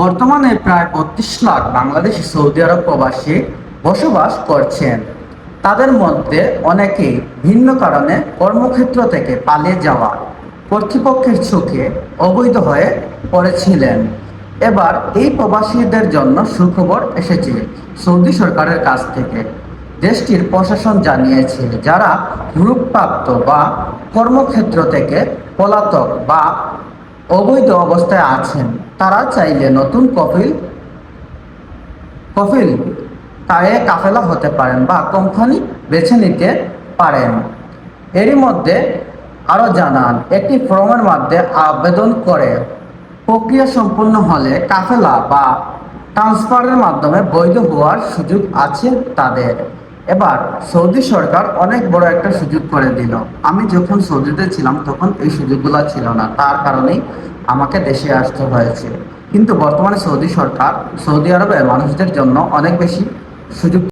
বর্তমানে প্রায় বত্রিশ লাখ বাংলাদেশি সৌদি আরব প্রবাসী বসবাস করছেন। তাদের মধ্যে অনেকেই ভিন্ন কারণে কর্মক্ষেত্র থেকে পালিয়ে যাওয়া কর্তৃপক্ষের চোখে অবৈধ হয়ে পড়েছিলেন। এবার এই প্রবাসীদের জন্য সুখবর এসেছে সৌদি সরকারের কাছ থেকে। দেশটির প্রশাসন জানিয়েছে, যারা রূপপ্রাপ্ত বা কর্মক্ষেত্র থেকে পলাতক বা অবৈধ অবস্থায় আছেন। তারা চাইলে নতুন কফিল কফিল তারে কাফেলা হতে পারেন বা কোম্পানি বেছে নিতে পারেন। এরই মধ্যে আরও জানান, একটি ফর্মের মাধ্যমে আবেদন করে প্রক্রিয়া সম্পূর্ণ হলে কাফেলা বা ট্রান্সফারের মাধ্যমে বৈধ হওয়ার সুযোগ আছে তাদের। এবার সৌদি সরকার অনেক বড় একটা সুযোগ করে দিল। আমি যখন সৌদিতে ছিলাম, তখন এই সুযোগগুলো ছিল না। তার কারণেই আমাকে দেশে আসতে হয়েছে। কিন্তু বর্তমানে সৌদি সরকার সৌদি আরবের মানুষদের জন্য অনেক বেশি সুযোগ